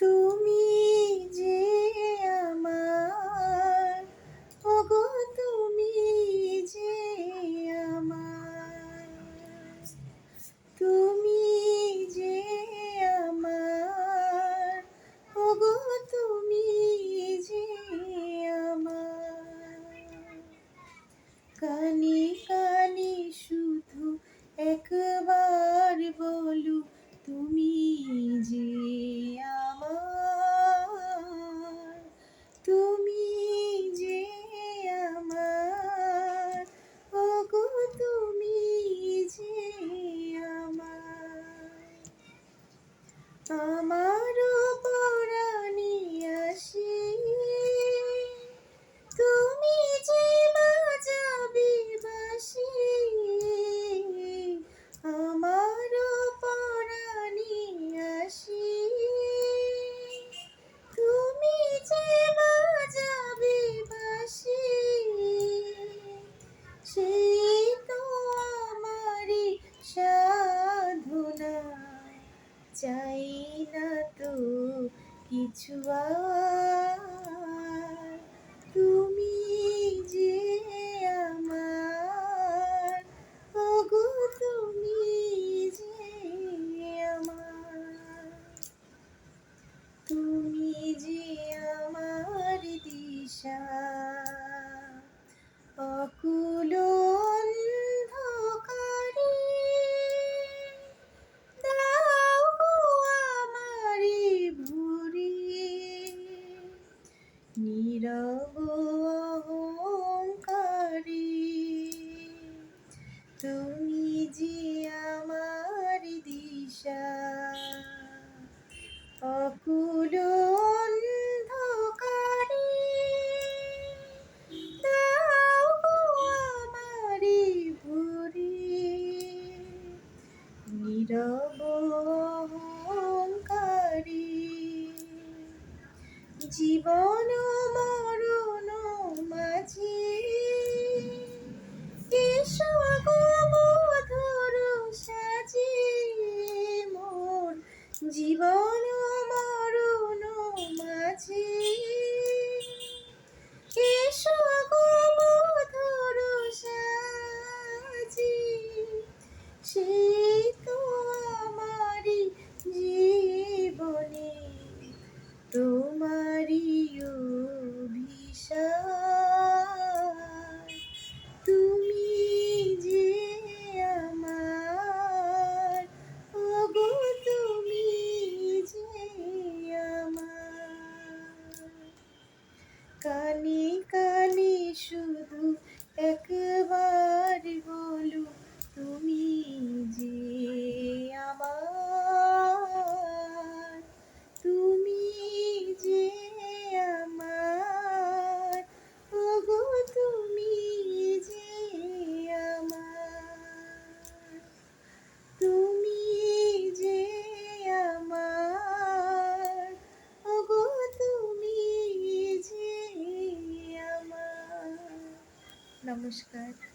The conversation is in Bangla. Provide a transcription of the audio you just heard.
তুমি Mama. কিছু তুমি যে আমার ওগো তুমি যে আমার তুমি যে আমার দিশা অকুল নীরব অহংকারী জীবন মরণ মাঝে। tuh নমস্কার।